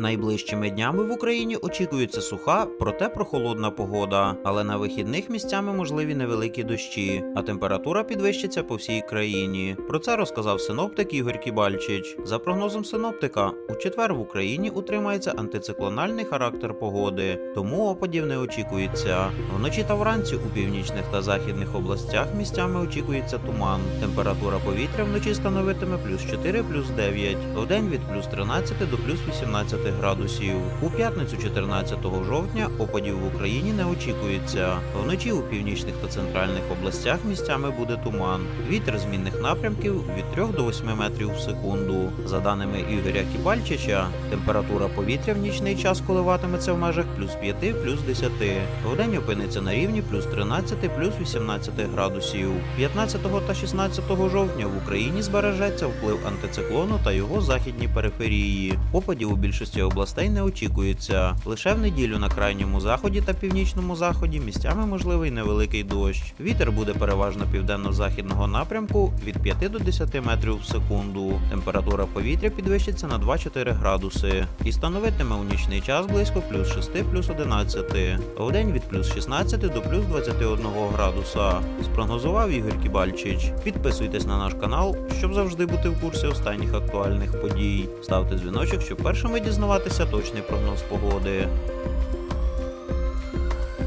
Найближчими днями в Україні очікується суха, проте прохолодна погода, але на вихідних місцями можливі невеликі дощі, а температура підвищиться по всій країні. Про це розказав синоптик Ігор Кібальчич. За прогнозом синоптика, у четвер в Україні утримається антициклональний характер погоди, тому опадів не очікується. Вночі та вранці у північних та західних областях місцями очікується туман. Температура повітря вночі становитиме плюс 4, плюс 9, вдень від плюс 13 до плюс 18 градусів. У п'ятницю 14 жовтня опадів в Україні не очікується. Вночі у північних та центральних областях місцями буде туман. Вітер змінних напрямків від 3 до 8 метрів в секунду. За даними Ігоря Кібальчича, температура повітря в нічний час коливатиметься в межах плюс 5, плюс 10. Вдень опиниться на рівні плюс 13, плюс 18 градусів. 15 та 16 жовтня в Україні збережеться вплив антициклону та його західні периферії. Опадів у більшості областей не очікується. Лише в неділю на крайньому заході та північному заході місцями можливий невеликий дощ. Вітер буде переважно південно-західного напрямку від 5 до 10 метрів в секунду. Температура повітря підвищиться на 2-4 градуси і становитиме у нічний час близько плюс 6, плюс 11. В день від плюс 16 до плюс 21 градуса. Спрогнозував Ігор Кібальчич. Підписуйтесь на наш канал, щоб завжди бути в курсі останніх актуальних подій. Ставте дзвіночок, щоб першими дізнаватися точний прогноз погоди.